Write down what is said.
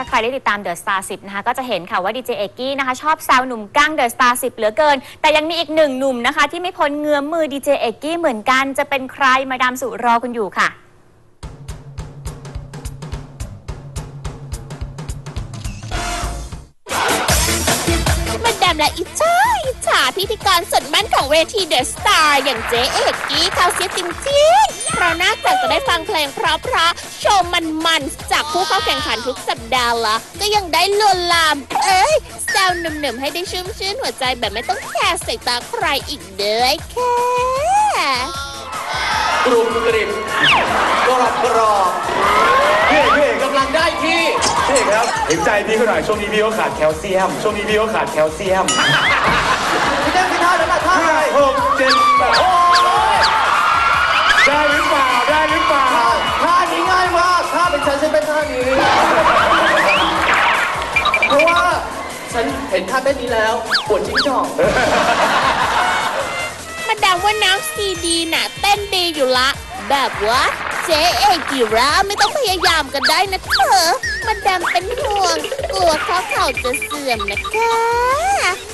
ถ้าใครได้ติดตาม The Star 10นะคะก็จะเห็นค่ะว่าดีเจเอกกี้นะคะชอบแซวหนุ่มกั้ง The Star 10เหลือเกิน แต่ยังมีอีกหนึ่งหนุ่มนะคะ ที่ไม่พ้นเงื้อมมือดีเจเอกกี้เหมือนกันจะเป็นใครมาดามสุรอคุณอยู่ค่ะ มาดามและอิจฉาอิจฉา พิธีกรสุดมั่นของเวทีเดอะสตาร์อย่างเจ๊เอกกี้เขาเสียจริงๆเพราะนอกจากจะได้ฟังเพลงเพราะๆโชว์มันๆจากผู้เข้าแข่งขันทุกสัปดาห์ละก็ยังได้ลวนลาม เอ้ยแซวหนุ่มๆให้ได้ชุ่มชื่นหัวใจแบบไม่ต้องแคร์สายตาใครอีกเลยค่ะกรุบกริบกรอบกรอบพี่เอกพี่เอกกำลังได้ที่พี่เอกครับเห็นใจพี่เขาหน่อยช่วงนี้พี่เขาขาดแคลเซียมช่วงนี้พี่เขาขาดแคลเซียม ฉันฉันเป็นท่านี้เพราะว่าฉันเห็นท่าเต้นนี้แล้วปวดชิ้นจอกมาดามว่าน้ำซีดีน่ะเต้นดีอยู่ละ แบบว่าเจ๊เอกกิราไม่ต้องพยายามกันได้นะเธอมาดามเป็นห่วง กลัวข้อเข่าจะเสื่อมนะคะ